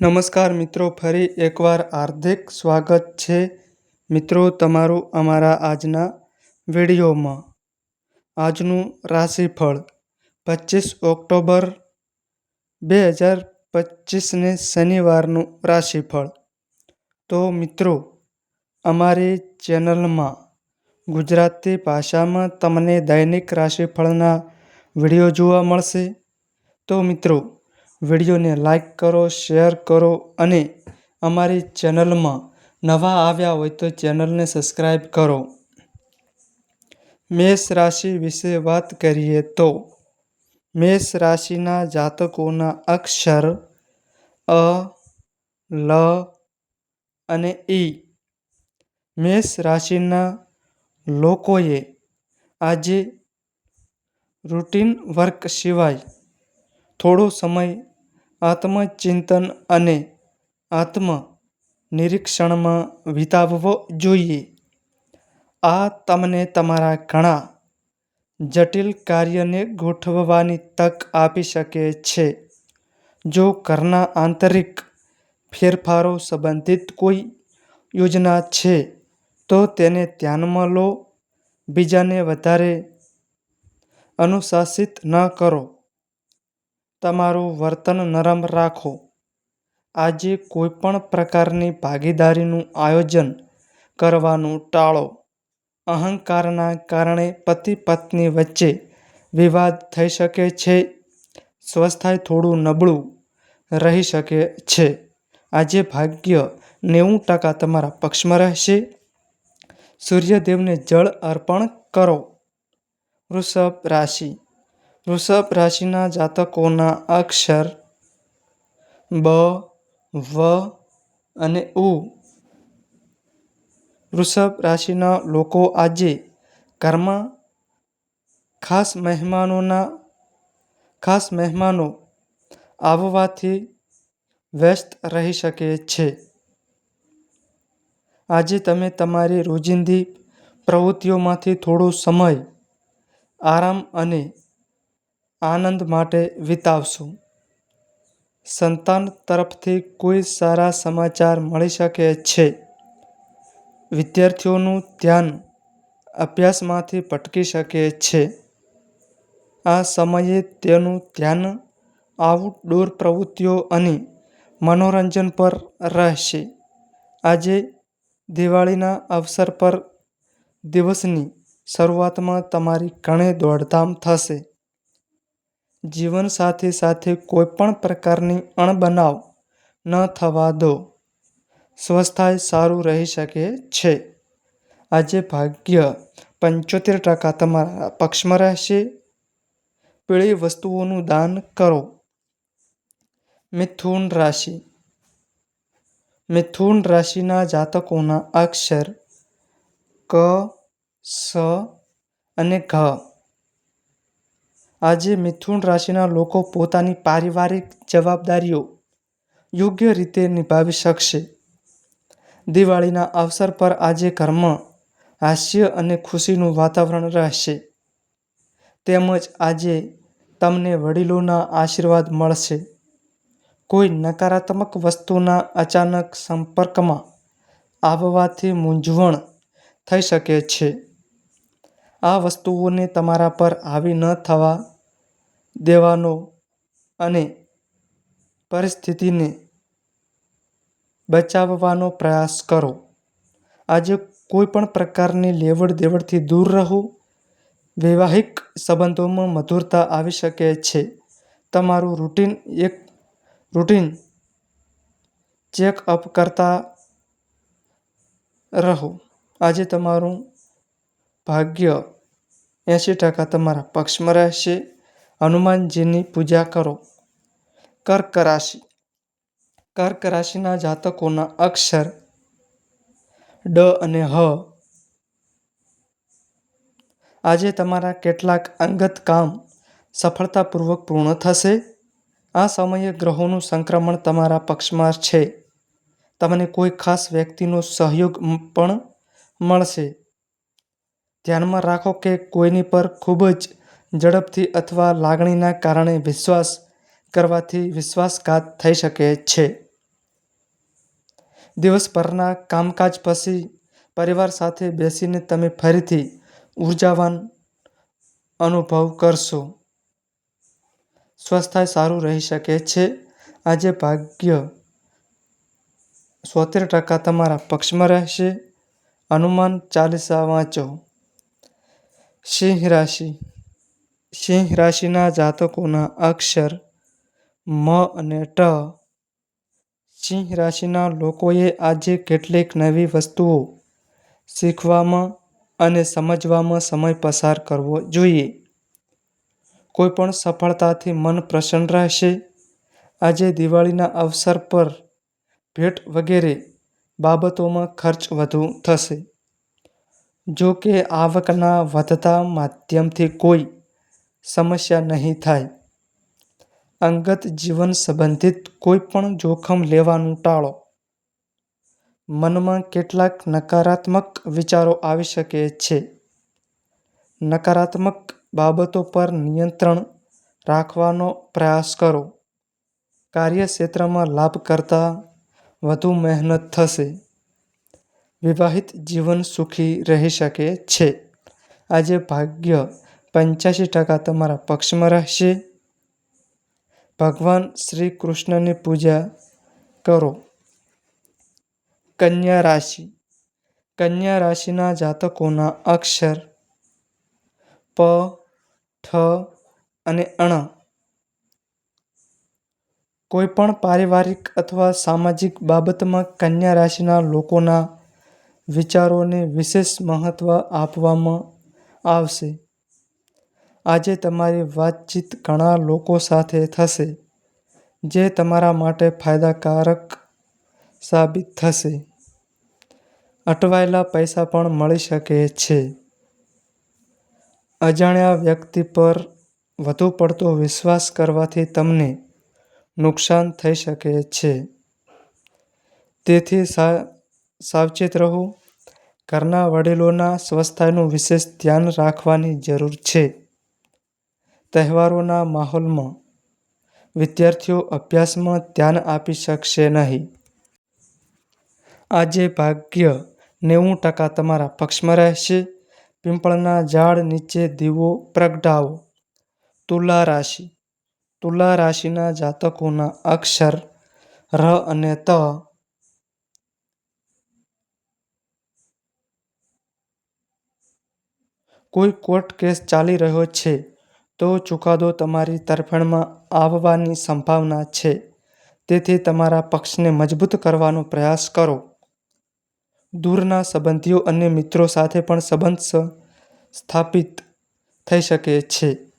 નમસ્કાર મિત્રો, ફરી એકવાર હાર્દિક સ્વાગત છે મિત્રો તમારું અમારા આજના વિડીયોમાં. આજનું રાશિફળ પચીસ ઓક્ટોબર બે હજાર પચીસને શનિવારનું રાશિફળ. તો મિત્રો, અમારી ચેનલમાં ગુજરાતી ભાષામાં તમને દૈનિક રાશિફળના વીડિયો જોવા મળશે. તો મિત્રો વિડીયોને લાઈક કરો, શેર કરો અને અમારી ચેનલમાં નવા આવ્યા હોય તો ચેનલને સબસ્ક્રાઈબ કરો. મેષ રાશિ વિશે વાત કરીએ તો મેષ રાશિના જાતકોના અક્ષર અ, લ અને ઈ મેષ રાશિના લોકોએ આજે રૂટીન વર્ક સિવાય થોડો સમય આત્મચિંતન અને આત્મ નિરીક્ષણમાં વિતાવવો જોઈએ. આ તમને તમારા ઘણા જટિલ કાર્યને ગોઠવવાની તક આપી શકે છે. જો ઘરના આંતરિક ફેરફારો સંબંધિત કોઈ યોજના છે, તો તેને ધ્યાનમાં લો. બીજાને વધારે અનુશાસિત ન કરો. તમારું વર્તન નરમ રાખો. આજે કોઈપણ પ્રકારની ભાગીદારીનું આયોજન કરવાનું ટાળો. અહંકારના કારણે પતિ પત્ની વચ્ચે વિવાદ થઈ શકે છે. સ્વસ્થાય થોડું નબળું રહી શકે છે. આજે ભાગ્ય નેવું ટકા તમારા પક્ષમાં રહેશે. સૂર્યદેવને જળ અર્પણ કરો. વૃષભ રાશિ. વૃષભ રાશિના જાતકોના અક્ષર બ, વ અને ઉ. વૃષભ રાશિના લોકો આજે ઘરમાં ખાસ મહેમાનોના, ખાસ મહેમાનો આવવાથી વ્યસ્ત રહી શકે છે. આજે તમે તમારી રોજિંદી પ્રવૃત્તિઓમાંથી થોડો સમય, આરામ અને આનંદ માટે વિતાવશું. સંતાન તરફથી કોઈ સારા સમાચાર મળી શકે છે. વિદ્યાર્થીઓનું ધ્યાન અભ્યાસમાંથી ભટકી શકે છે. આ સમયે તેનું ધ્યાન આઉટડોર પ્રવૃત્તિઓ અને મનોરંજન પર રહેશે. આજે દિવાળીના અવસર પર દિવસની શરૂઆતમાં તમારી ઘણી દોડધામ થશે. જીવનસાથી સાથે કોઈપણ પ્રકારની અણબનાવ ન થવા દો. સ્વાસ્થ્ય સારું રહી શકે છે. આજે ભાગ્ય પંચોતેર ટકા તમારા પક્ષમાં રહેશે. પીળી વસ્તુઓનું દાન કરો. મિથુન રાશિ. મિથુન રાશિના જાતકોના અક્ષર ક, સ અને ઘ. આજે મિથુન રાશિના લોકો પોતાની પારિવારિક જવાબદારીઓ યોગ્ય રીતે નિભાવી શકશે. દિવાળીના અવસર પર આજે ઘરમાં હાસ્ય અને ખુશીનું વાતાવરણ રહેશે. તેમજ આજે તમને વડીલોના આશીર્વાદ મળશે. કોઈ નકારાત્મક વસ્તુના અચાનક સંપર્કમાં આવવાથી મૂંઝવણ થઈ શકે છે. આ વસ્તુઓને તમારા પર આવી ન થવા દેવાનો અને પરિસ્થિતિને બચાવવાનો પ્રયાસ કરો. આજે કોઈ પણ પ્રકારની લેવડ દેવડથી દૂર રહો. વૈવાહિક સંબંધોમાં મધુરતા આવી શકે છે. તમારું રૂટીન એક રૂટીન ચેકઅપ કરતા રહો. આજે તમારું ભાગ્ય એંશી ટકા તમારા પક્ષમાં રહેશે. હનુમાનજીની પૂજા કરો. કર્ક રાશિ. કર્ક રાશિના જાતકોના અક્ષર ડ અને હ. આજે તમારા કેટલાક અંગત કામ સફળતાપૂર્વક પૂર્ણ થશે. આ સમયે ગ્રહોનું સંક્રમણ તમારા પક્ષમાં છે. તમને કોઈ ખાસ વ્યક્તિનો સહયોગ પણ મળશે. ધ્યાનમાં રાખો કે કોઈની પર ખૂબ જ ઝડપથી અથવા લાગણીના કારણે વિશ્વાસ કરવાથી વિશ્વાસઘાત થઈ શકે છે દિવસભરના કામકાજ પછી પરિવાર સાથે બેસીને તમે ફરીથી ઉર્જાવાન અનુભવ કરશો. સ્વસ્થાય સારું રહી શકે છે. આજે ભાગ્ય સોતેર ટકા તમારા પક્ષમાં રહેશે. હનુમાન ચાલીસા વાંચો. સિંહ રાશિ સિંહ રાશિના જાતકોના અક્ષર મ અને ટ. સિંહ રાશિના લોકોએ આજે કેટલીક નવી વસ્તુઓ શીખવામાં અને સમજવામાં સમય પસાર કરવો જોઈએ. કોઈપણ સફળતાથી મન પ્રસન્ન રહેશે. આજે દિવાળીના અવસર પર ભેટ વગેરે બાબતોમાં ખર્ચ વધુ થશે. જો કે આવકના વધતા માધ્યમથી કોઈ સમસ્યા નહીં થાય. અંગત જીવન સંબંધિત કોઈપણ જોખમ લેવાનું ટાળો. મનમાં કેટલાક નકારાત્મક વિચારો આવી શકે છે. નકારાત્મક બાબતો પર નિયંત્રણ રાખવાનો પ્રયાસ કરો. કાર્યક્ષેત્રમાં લાભ કરતાં વધુ મહેનત થશે. વિવાહિત જીવન સુખી રહી શકે છે. આજે ભાગ્ય પંચ્યાસી ટકા તમારા પક્ષમાં રહેશે. ભગવાન શ્રી કૃષ્ણની પૂજા કરો. કન્યા રાશિ કન્યા રાશિના જાતકોના અક્ષર પ, ઠ અને અણ કોઈપણ પારિવારિક અથવા સામાજિક બાબતમાં કન્યા રાશિના લોકોના વિચારોને વિશેષ મહત્વ આપવામાં આવશે. આજે તમારી વાતચીત ઘણા લોકો સાથે થશે, જે તમારા માટે ફાયદાકારક સાબિત થશે. અટવાયેલા પૈસા પણ મળી શકે છે. અજાણ્યા વ્યક્તિ પર વધુ પડતો વિશ્વાસ કરવાથી તમને નુકસાન થઈ શકે છે. તેથી સાવચેત રહો. ઘરના વડીલોના સ્વસ્થતાનું વિશેષ ધ્યાન રાખવાની જરૂર છે. તહેવારોના માહોલમાં વિદ્યાર્થીઓ અભ્યાસમાં ધ્યાન આપી શકશે નહીં. આજે ભાગ્ય નેવું ટકા તમારા પક્ષમાં રહેશે. પિંપળના ઝાડ નીચે દીવો પ્રગટાવો. તુલા રાશિ તુલા રાશિના જાતકોના અક્ષર ર અને ત. કોઈ કોર્ટ કેસ ચાલી રહ્યો છે, તો ચુકાદો તમારી તરફેણમાં આવવાની સંભાવના છે. તેથી તમારા પક્ષને મજબૂત કરવાનો પ્રયાસ કરો. દૂરના સંબંધીઓ અને મિત્રો સાથે પણ સંબંધ સ્થાપિત થઈ શકે છે.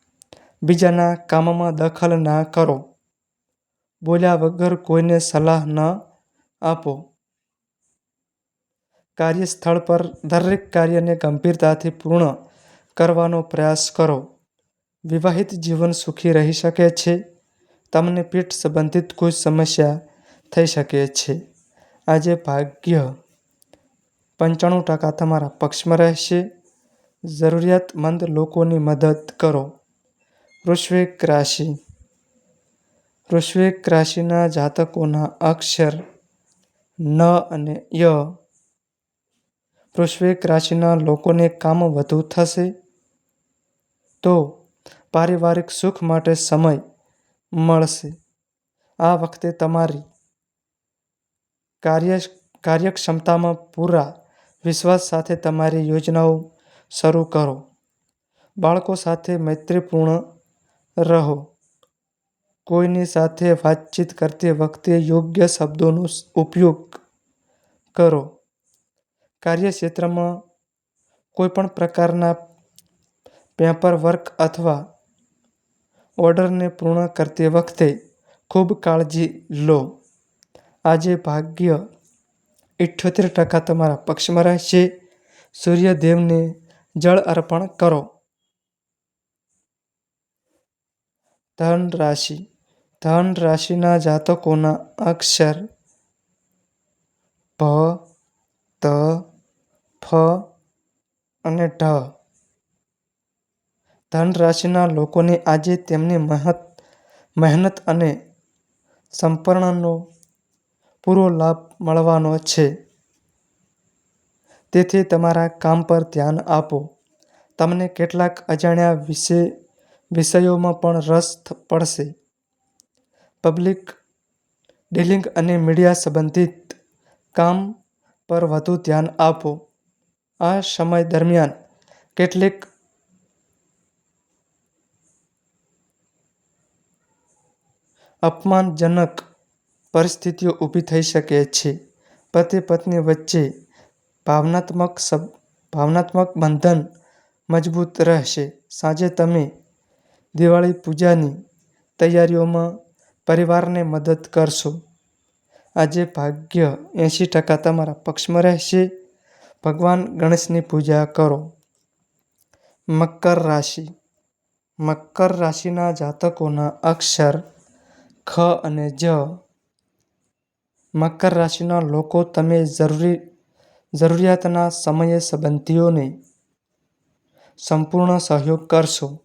બીજાના કામમાં દખલ ના કરો. બોલ્યા વગર કોઈને સલાહ ન આપો. કાર્યસ્થળ પર દરેક કાર્યને ગંભીરતાથી પૂર્ણ કરવાનો પ્રયાસ કરો. વિવાહિત જીવન સુખી રહી શકે છે. તમને પીઠ સંબંધિત કોઈ સમસ્યા થઈ શકે છે. આજે ભાગ્ય પંચાણું ટકા તમારા પક્ષમાં રહેશે. જરૂરિયાતમંદ લોકોની મદદ કરો. વૃશ્ચિક રાશિ વૃશ્ચિક રાશિના જાતકોના અક્ષર ન અને ય. વૃશ્ચિક રાશિના લોકોને કામ વધુ થશે, તો પારિવારિક સુખ માટે સમય મળશે. આ વખતે તમારી કાર્ય કાર્યક્ષમતામાં પૂરા વિશ્વાસ સાથે તમારી યોજનાઓ શરૂ કરો. બાળકો સાથે મૈત્રીપૂર્ણ રહો. કોઈની સાથે વાતચીત કરતી વખતે યોગ્ય શબ્દોનો ઉપયોગ કરો. કાર્યક્ષેત્રમાં કોઈપણ પ્રકારના પેપરવર્ક અથવા ઓર્ડરને પૂર્ણ કરતી વખતે ખૂબ કાળજી લો. આજે ભાગ્ય ઇઠ્યોતેર ટકા તમારા પક્ષમાં રહેશે. સૂર્યદેવને જળ અર્પણ કરો. ધન રાશિ ધન રાશિના જાતકોના અક્ષર ભ, ત, ફ અને ઢ. ધન રાશિના લોકોને આજે તેમની મહેનત અને સંપર્ણનો પૂરો લાભ મળવાનો છે. તેથી તમારા કામ પર ધ્યાન આપો. તમને કેટલાક અજાણ્યા વિષયોમાં પણ રસ પડશે. પબ્લિક ડીલિંગ અને મીડિયા સંબંધિત કામ પર વધુ ધ્યાન આપો. આ સમય દરમિયાન કેટલીક અપમાનજનક પરિસ્થિતિઓ ઊભી થઈ શકે છે. પતિ પત્ની વચ્ચે ભાવનાત્મક ભાવનાત્મક બંધન મજબૂત રહેશે. સાંજે તમે દિવાળી પૂજાની તૈયારીઓમાં પરિવારને મદદ કરશો. આજે ભાગ્ય એંશી ટકા તમારા પક્ષમાં રહેશે. ભગવાન ગણેશની પૂજા કરો. મકર રાશિ. મકર રાશિના જાતકોના અક્ષર ખ અને જ મકર રાશિના લોકો તમે જરૂરી, જરૂરિયાતના સમયે સંબંધીઓને સંપૂર્ણ સહયોગ કરશો.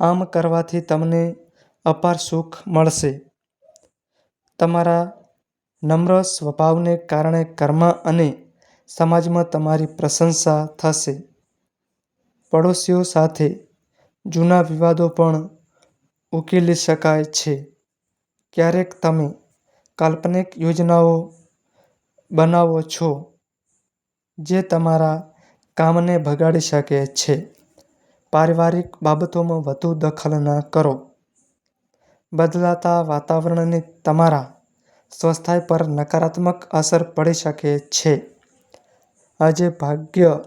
આમ કરવાથી તમને અપાર સુખ મળશે. તમારા નમ્ર સ્વભાવને કારણે કર્મ અને સમાજમાં તમારી પ્રશંસા થશે. પડોશીઓ સાથે જૂના વિવાદો પણ ઉકેલી શકાય છે. ક્યારેક તમે કાલ્પનિક યોજનાઓ બનાવો છો જે તમારા કામને બગાડી શકે છે. પારિવારિક બાબતોમાં વધુ દખલ ન કરો. બદલાતા વાતાવરણની તમારા સ્વાસ્થ્ય પર નકારાત્મક અસર પડી શકે છે. આજે ભાગ્ય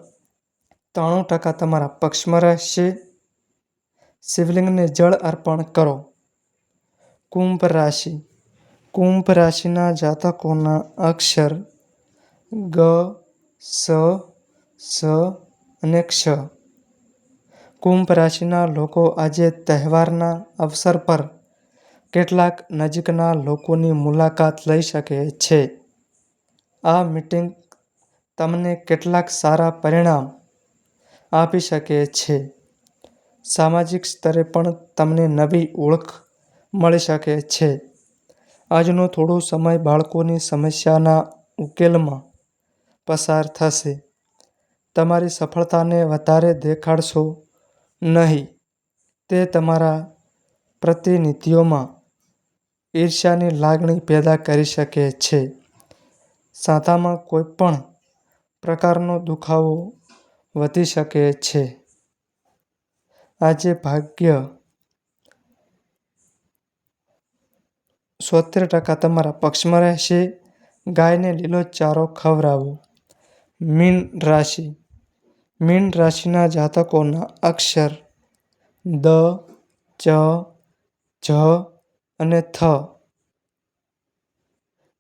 ત્રાણું ટકા તમારા પક્ષમાં રહેશે. શિવલિંગને જળ અર્પણ કરો. કુંભ રાશિ. કુંભ રાશિના જાતકોના અક્ષર ગ, સ સ અને ક્ષ. કુંભ રાશિના લોકો આજે તહેવારના અવસર પર કેટલાક નજીકના લોકોની મુલાકાત લઈ શકે છે. આ મીટિંગ તમને કેટલાક સારા પરિણામ આપી શકે છે. સામાજિક સ્તરે પણ તમને નવી ઓળખ મળી શકે છે. આજનો થોડો સમય બાળકોની સમસ્યાના ઉકેલમાં પસાર થશે. તમારી સફળતાને વધારે દેખાડશો નહીં. તે તમારા પ્રતિનિધિઓમાં ઈર્ષ્યાની લાગણી પેદા કરી શકે છે. સાંધામાં કોઈપણ પ્રકારનો દુખાવો વધી શકે છે. આજે ભાગ્ય છોતેર ટકા તમારા પક્ષમાં રહેશે? ગાયને લીલો ચારો ખવડાવો. મીન રાશિ. મીન રાશિના જાતકોના અક્ષર દ, ચ, જ અને થ.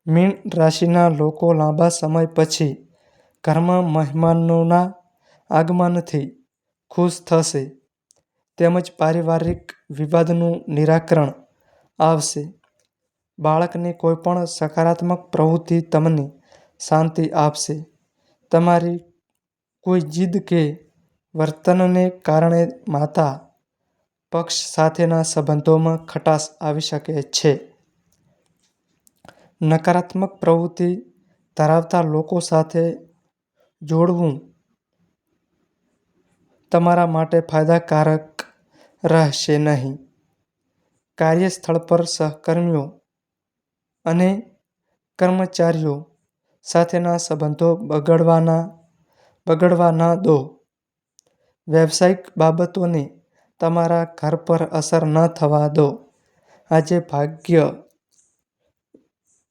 મીન રાશિના લોકો લાંબા સમય પછી ઘરમાં મહેમાનોના આગમનથી ખુશ થશે. તેમજ પારિવારિક વિવાદનું નિરાકરણ આવશે. બાળકની કોઈપણ સકારાત્મક પ્રવૃત્તિ તમને શાંતિ આપશે. તમારી કોઈ જીદ કે વર્તનને કારણે માતા પક્ષ સાથેના સંબંધોમાં ખટાશ આવી શકે છે. નકારાત્મક પ્રવૃત્તિ ધરાવતા લોકો સાથે જોડવું તમારા માટે ફાયદાકારક રહેશે નહીં. કાર્યસ્થળ પર સહકર્મીઓ અને કર્મચારીઓ સાથેના સંબંધો બગડવા ન દો. વ્યવસાયિક બાબતોને તમારા ઘર પર અસર ન થવા દો. આજે ભાગ્ય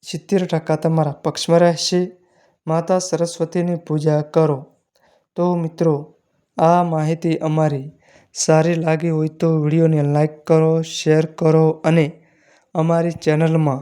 સિત્તેર ટકા તમારા પક્ષમાં રહેશે. માતા સરસ્વતીની પૂજા કરો. તો મિત્રો, આ માહિતી અમારી સારી લાગી હોય તો વિડીયોને લાઈક કરો, શેર કરો અને અમારી ચેનલમાં